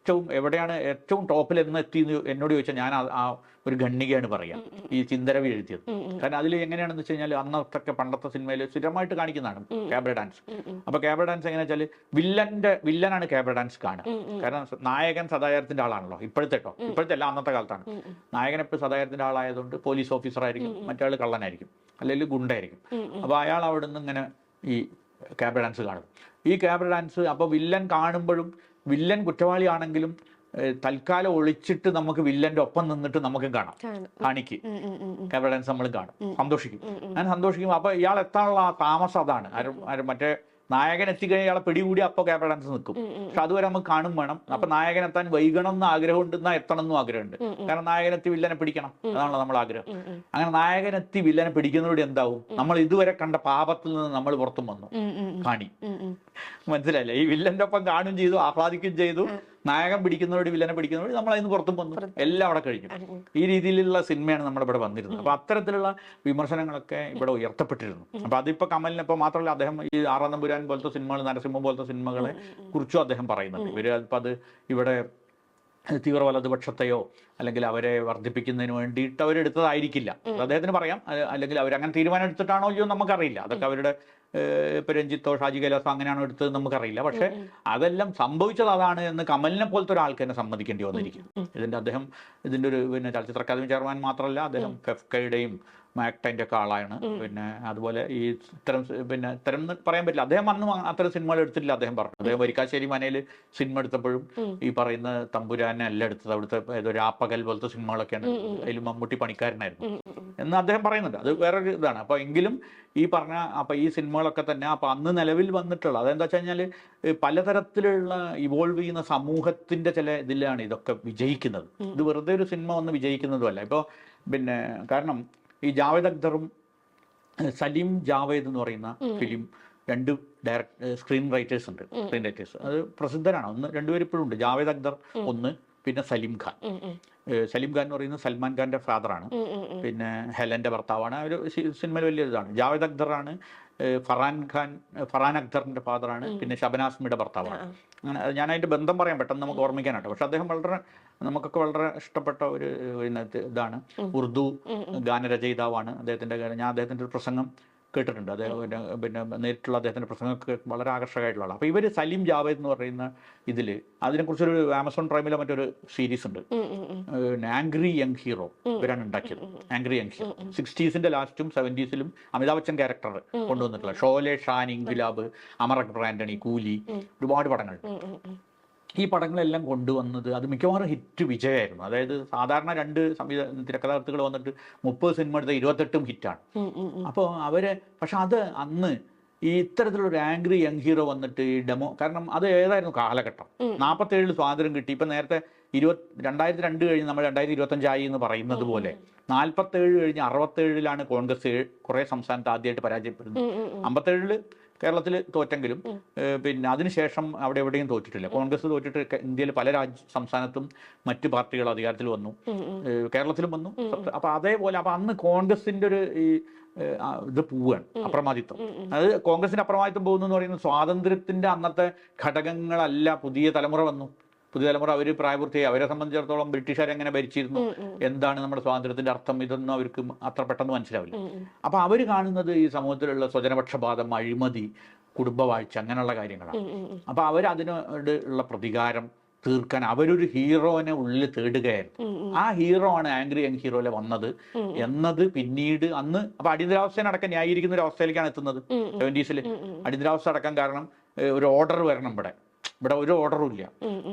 ഏറ്റവും എവിടെയാണ് ഏറ്റവും ടോപ്പിൽ എന്ന് എത്തി എന്ന് എന്നോട് ചോദിച്ചാൽ ഞാൻ ആ- ഒരു ഖണ്ഡികയാണ് പറയാം. ഈ ചിന്തരവി എഴുതിയത്. കാരണം അതിൽ എങ്ങനെയാണെന്ന് വെച്ച് കഴിഞ്ഞാൽ അന്നത്തൊക്കെ പണ്ടത്തെ സിനിമയിൽ സ്ഥിരമായിട്ട് കാണിക്കുന്നതാണ് ക്യാബറ ഡാൻസ്. അപ്പൊ ക്യാബറ ഡാൻസ് എങ്ങനെയാ വെച്ചാൽ വില്ലന്റെ വില്ലനാണ് ക്യാബറ ഡാൻസ് കാണുക. കാരണം നായകൻ സദാചാരത്തിന്റെ ആളാണല്ലോ ഇപ്പോഴത്തെ കേട്ടോ. ഇപ്പോഴത്തെ അല്ല അന്നത്തെ കാലത്താണ്. നായകൻ എപ്പോഴും സദാചാരത്തിന്റെ ആളായതുകൊണ്ട് പോലീസ് ഓഫീസർ ആയിരിക്കും മറ്റേ കള്ളനായിരിക്കും അല്ലെങ്കിൽ ഗുണ്ടായിരിക്കും. അപ്പോൾ അയാൾ അവിടെ നിന്ന് ഇങ്ങനെ ഈ ക്യാബറ ഡാൻസ് കാണും. ഈ ക്യാബറ ഡാൻസ് അപ്പോൾ വില്ലൻ കാണുമ്പോഴും വില്ലൻ കുറ്റവാളിയാണെങ്കിലും തൽക്കാലം ഒളിച്ചിട്ട് നമുക്ക് വില്ലന്റെ ഒപ്പം നിന്നിട്ട് നമുക്ക് കാണാം. കാണും. കാണിക്ക് എവിഡൻസ് നമ്മൾ കാണും. സന്തോഷിക്കും. ഞാൻ സന്തോഷിക്കും. അപ്പൊ ഇയാൾ എത്താനുള്ള ആ താമസം അതാണ്. ആരും ആരും മറ്റേ നായകൻ എത്തിക്കഴിഞ്ഞാൽ ഇയാളെ പിടികൂടി അപ്പോൾ ക്യാപ്റ്റൻസ് നിൽക്കും. പക്ഷെ അതുവരെ നമുക്ക് കാണും വേണം. അപ്പൊ നായകൻ എത്താൻ വൈകണം എന്ന് ആഗ്രഹമുണ്ട് എന്നാൽ എത്തണം എന്നും ആഗ്രഹമുണ്ട്. കാരണം നായകൻ എത്തി വില്ലനെ പിടിക്കണം. അതാണല്ലോ നമ്മൾ ആഗ്രഹം. അങ്ങനെ നായകൻ എത്തി വില്ലനെ പിടിക്കുന്നതോടെ എന്താവും? നമ്മൾ ഇതുവരെ കണ്ട പാപത്തിൽ നിന്ന് നമ്മൾ പുറത്തും വന്നു. കാണി. മനസ്സിലായില്ലേ? ഈ വില്ലന്റെ ഒപ്പം കാണും ചെയ്തു ആഹ്ലാദിക്കുകയും ചെയ്തു. നായകൻ പിടിക്കുന്നതോടെ വില്ലനെ പിടിക്കുന്നതോടെ നമ്മൾ അതിന് പുറത്തും വന്നു. എല്ലാം അവിടെ കഴിഞ്ഞു. ഈ രീതിയിലുള്ള സിനിമയാണ് നമ്മുടെ ഇവിടെ വന്നിരുന്നത്. അപ്പൊ അത്തരത്തിലുള്ള വിമർശനങ്ങളൊക്കെ ഇവിടെ ഉയർത്തപ്പെട്ടിരുന്നു. അപ്പൊ അതിപ്പോ കമലിന് ഇപ്പൊ മാത്രമല്ല അദ്ദേഹം ഈ ആറാം നമ്പുരാൻ പോലത്തെ സിനിമകൾ നരസിംഹം പോലത്തെ സിനിമകളെ കുറിച്ചും അദ്ദേഹം പറയുന്നുണ്ട്. ഇവർ അപ്പൊ അത് ഇവിടെ തീവ്ര വലതുപക്ഷത്തെയോ അല്ലെങ്കിൽ അവരെ വർദ്ധിപ്പിക്കുന്നതിന് വേണ്ടിയിട്ട് അവരെടുത്തതായിരിക്കില്ല അദ്ദേഹത്തിന് പറയാം. അല്ലെങ്കിൽ അവരങ്ങനെ തീരുമാനം എടുത്തിട്ടാണോ ഇല്ലയോ നമുക്കറിയില്ല. അതൊക്കെ അവരുടെ ഇപ്പൊ രഞ്ജിത്തോ ഷാജി കൈലാസോ അങ്ങനെയാണോ എടുത്തത് നമുക്കറിയില്ല. പക്ഷെ അതെല്ലാം സംഭവിച്ചത് അതാണ് എന്ന് കമലിനെ പോലത്തെ ഒരാൾക്ക് തന്നെ സമ്മതിക്കേണ്ടി വന്നിരിക്കും. ഇതിന്റെ അദ്ദേഹം ഇതിന്റെ ഒരു പിന്നെ ചലച്ചിത്ര അക്കാദമി ചെയർമാൻ മാത്രമല്ല അദ്ദേഹം ഫെഫ്കയുടെയും മാക്ടൈന്റെ ഒക്കെ ആളാണ്. പിന്നെ അതുപോലെ ഈ ഇത്തരം പിന്നെ ഇത്തരം എന്ന് പറയാൻ പറ്റില്ല. അദ്ദേഹം അന്ന് അത്തരം സിനിമകൾ എടുത്തിട്ടില്ല അദ്ദേഹം പറഞ്ഞു. അദ്ദേഹം വരിക്കാശ്ശേരി മനയിൽ സിനിമ എടുത്തപ്പോഴും ഈ പറയുന്ന തമ്പുരാനെ അല്ല എടുത്തത്. അവിടുത്തെ ഏതോ രാപ്പകൽ പോലത്തെ സിനിമകളൊക്കെയാണ് അതിൽ മമ്മൂട്ടി പണിക്കാരനായിരുന്നു. എന്ന് അദ്ദേഹം പറയുന്നുണ്ട്. അത് വേറൊരു ഇതാണ്. അപ്പോൾ എങ്കിലും ഈ പറഞ്ഞ അപ്പോൾ ഈ സിനിമകളൊക്കെ തന്നെ അപ്പോൾ അന്ന് നിലവിൽ വന്നിട്ടുള്ള അതെന്താ വെച്ച് കഴിഞ്ഞാൽ പലതരത്തിലുള്ള ഇവോൾവ് ചെയ്യുന്ന സമൂഹത്തിന്റെ ചില ഇതിലാണ് ഇതൊക്കെ വിജയിക്കുന്നത്. ഇത് വെറുതെ ഒരു സിനിമ വന്ന് വിജയിക്കുന്നതുമല്ല. ഇപ്പോൾ പിന്നെ കാരണം ഈ ജാവേദ് അക്തറും സലീം ജാവേദ് എന്ന് പറയുന്ന ഫിലിം രണ്ട് ഡയറക്ട് സ്ക്രീൻ റൈറ്റേഴ്സ് ഉണ്ട്. സ്ക്രീൻ റൈറ്റേഴ്സ് അത് പ്രസിദ്ധരാണ്. ഒന്ന് രണ്ടുപേരും ഇപ്പോഴും ഉണ്ട്. ജാവേദ് അക്തർ ഒന്ന് പിന്നെ സലീം ഖാൻ. സലീം ഖാൻ എന്ന് പറയുന്നത് സൽമാൻ ഖാന്റെ ഫാദറാണ്. പിന്നെ ഹെലന്റെ ഭർത്താവാണ്. ഒരു സിനിമ സിനിമയിൽ വലിയ ഇതാണ് ജാവേദ് അക്തറാണ് ആണ് ഫറാൻ ഖാൻ ഫറാൻ അക്തറിന്റെ ഫാദറാണ് പിന്നെ ഷബനാസ്മിയുടെ ഭർത്താവാണ്. അങ്ങനെ ഞാൻ അതിന്റെ ബന്ധം പറയാൻ പെട്ടെന്ന് നമുക്ക് ഓർമ്മിക്കാനായിട്ട് പക്ഷെ അദ്ദേഹം വളരെ നമുക്കൊക്കെ വളരെ ഇഷ്ടപ്പെട്ട ഒരു ഇതാണ്. ഉറുദു ഗാനരചയിതാവാണ് അദ്ദേഹത്തിന്റെ ഞാൻ അദ്ദേഹത്തിന്റെ ഒരു പ്രസംഗം കേട്ടിട്ടുണ്ട്. അദ്ദേഹം പിന്നെ പിന്നെ നേരിട്ടുള്ള അദ്ദേഹത്തിന്റെ പ്രസംഗമൊക്കെ വളരെ ആകർഷകമായിട്ടുള്ള ആളാണ്. അപ്പോൾ ഇവർ സലീം ജാവേദ് എന്ന് പറയുന്ന ഇതിൽ അതിനെക്കുറിച്ചൊരു ആമസോൺ പ്രൈമിലെ മറ്റൊരു സീരീസ് ഉണ്ട്. ആംഗ്രി യങ് ഹീറോ ഇവരാണ് ഉണ്ടാക്കിയത്. Angry young hero. സിക്സ്റ്റീസിന്റെ ലാസ്റ്റും സെവന്റീസിലും അമിതാഭ് ബച്ചൻ ക്യാരക്ടർ കൊണ്ടുവന്നിട്ടുള്ള ഷോലെ ഷാൻ ഇൻഗുലാബ് അമർ അക്ബർ ആന്റണി കൂലി ഒരുപാട് പടങ്ങൾ. ഈ പടങ്ങളെല്ലാം കൊണ്ടുവന്നത് അത് മിക്കവാറും ഹിറ്റ് വിജയമായിരുന്നു. അതായത് സാധാരണ രണ്ട് സംവിധാ തിരക്കഥാകൃത്തുകൾ വന്നിട്ട് മുപ്പത് സിനിമ എടുത്ത ഇരുപത്തെട്ടും ഹിറ്റാണ്. അപ്പോൾ അവരെ പക്ഷെ അത് അന്ന് ഈ ഇത്തരത്തിലൊരു ആംഗ്രി യങ് ഹീറോ വന്നിട്ട് ഈ ഡെമോ കാരണം അത് ഏതായിരുന്നു കാലഘട്ടം? നാൽപ്പത്തേഴിൽ സ്വാതന്ത്ര്യം കിട്ടി. ഇപ്പം നേരത്തെ ഇരുപത് രണ്ടായിരത്തി രണ്ട് കഴിഞ്ഞ് നമ്മൾ രണ്ടായിരത്തി ഇരുപത്തഞ്ചായി എന്ന് പറയുന്നത് പോലെ നാൽപ്പത്തേഴ് കഴിഞ്ഞ് അറുപത്തേഴിലാണ് കോൺഗ്രസ് കുറേ സംസ്ഥാനത്ത് ആദ്യമായിട്ട് പരാജയപ്പെടുന്നത്. അമ്പത്തേഴിൽ കേരളത്തിൽ തോറ്റെങ്കിലും പിന്നെ അതിനുശേഷം അവിടെ എവിടെയും തോറ്റിട്ടില്ല. കോൺഗ്രസ് തോറ്റിട്ട് ഇന്ത്യയിൽ പല രാജ്യ സംസ്ഥാനത്തും മറ്റ് പാർട്ടികൾ അധികാരത്തിൽ വന്നു. കേരളത്തിലും വന്നു. അപ്പൊ അതേപോലെ അപ്പൊ അന്ന് കോൺഗ്രസിന്റെ ഒരു ഈ ഇത് പോവുകയാണ് അപ്രമാദിത്വം. അത് കോൺഗ്രസിന്റെ അപ്രമാദിത്വം പോകുന്നു എന്ന് പറയുന്നത് സ്വാതന്ത്ര്യത്തിന്റെ അന്നത്തെ ഘടകങ്ങളല്ല പുതിയ തലമുറ വന്നു. പുതിയ തലമുറ അവർ പ്രായപൂർത്തിയായി. അവരെ സംബന്ധിച്ചിടത്തോളം ബ്രിട്ടീഷുകാർ എങ്ങനെ ഭരിച്ചിരുന്നു? എന്താണ് നമ്മുടെ സ്വാതന്ത്ര്യത്തിന്റെ അർത്ഥം? ഇതൊന്നും അവർക്ക് അത്ര പെട്ടെന്ന് മനസ്സിലാവില്ല. അപ്പൊ അവർ കാണുന്നത് ഈ സമൂഹത്തിലുള്ള സ്വജനപക്ഷപാതം അഴിമതി കുടുംബവാഴ്ച അങ്ങനെയുള്ള കാര്യങ്ങളാണ്. അപ്പൊ അവർ അതിനോട് ഉള്ള പ്രതികാരം തീർക്കാൻ അവരൊരു ഹീറോനെ ഉള്ളിൽ തേടുകയായിരുന്നു. ആ ഹീറോ ആണ് ആംഗ്രി യങ് ഹീറോയിലെ വന്നത്. എന്നത് പിന്നീട് അന്ന് അപ്പൊ അടിയന്തരാവസ്ഥേനടക്കം ന്യായീകരിക്കുന്ന ഒരു അവസ്ഥയിലേക്കാണ് എത്തുന്നത്. സെവന്റീസിൽ. സെവന്റീസിൽ അടിയന്തരാവസ്ഥ അടക്കം കാരണം ഒരു ഓർഡർ വരണം ഇവിടെ. ഇവിടെ ഒരു ഓർഡറും ഇല്ല.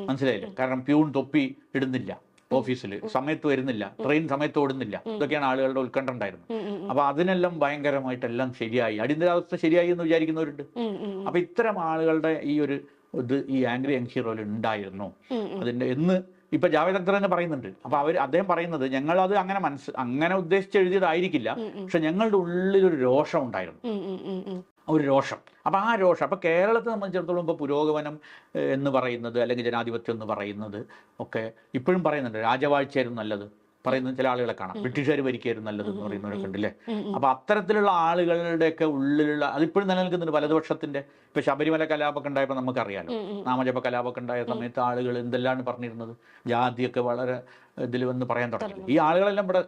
മനസ്സിലായില്ല? കാരണം പ്യൂൺ തൊപ്പി ഇടുന്നില്ല ഓഫീസിൽ സമയത്ത് വരുന്നില്ല. ട്രെയിൻ സമയത്ത് ഓടുന്നില്ല. ഇതൊക്കെയാണ് ആളുകളുടെ ഉത്കണ്ഠ ഉണ്ടായിരുന്നത്. അപ്പൊ അതിനെല്ലാം ഭയങ്കരമായിട്ടെല്ലാം ശരിയായി. അടിയന്തരാവസ്ഥ ശരിയായി എന്ന് വിചാരിക്കുന്നവരുണ്ട്. അപ്പൊ ഇത്തരം ആളുകളുടെ ഈ ഒരു ഇത് ഈ ആംഗ്രി യങ് ഉണ്ടായിരുന്നു. അതിന്റെ എന്ന് ഇപ്പൊ ജാവേദ് അക്തർ തന്നെ പറയുന്നുണ്ട്. അപ്പൊ അവർ അദ്ദേഹം പറയുന്നത് ഞങ്ങൾ അത് അങ്ങനെ മനസ്സ് അങ്ങനെ ഉദ്ദേശിച്ച് എഴുതിയതായിരിക്കില്ല. പക്ഷെ ഞങ്ങളുടെ ഉള്ളിൽ ഒരു രോഷം ഉണ്ടായിരുന്നു. ഒരു രോഷം. അപ്പോൾ ആ രോഷം അപ്പോൾ കേരളത്തെ സംബന്ധിച്ചിടത്തോളം ഇപ്പോൾ പുരോഗമനം എന്ന് പറയുന്നത് അല്ലെങ്കിൽ ജനാധിപത്യം എന്ന് പറയുന്നത് ഒക്കെ ഇപ്പോഴും പറയുന്നുണ്ട്. രാജവാഴ്ചയായിരുന്നു നല്ലത്. പറയുന്ന ചില ആളുകളെ കാണാം. ബ്രിട്ടീഷുകാർ ഭരിക്കായിരുന്നു നല്ലത് എന്ന് പറയുന്നവരൊക്കെ ഉണ്ടല്ലേ? അപ്പോൾ അത്തരത്തിലുള്ള ആളുകളുടെയൊക്കെ ഉള്ളിലുള്ള അതിപ്പോഴും നിലനിൽക്കുന്നുണ്ട് വലതുപക്ഷത്തിന്റെ. ഇപ്പൊ ശബരിമല കലാപമൊക്കെ ഉണ്ടായപ്പോൾ നമുക്കറിയാലോ. നാമജപ കലാപമൊക്കെ ഉണ്ടായ സമയത്ത് ആളുകൾ എന്തെല്ലാം പറഞ്ഞിരുന്നത്? ജാതിയൊക്കെ വളരെ ഇതിൽ വന്ന് പറയാൻ തുടങ്ങി. ഈ ആളുകളെല്ലാം ഇവിടെ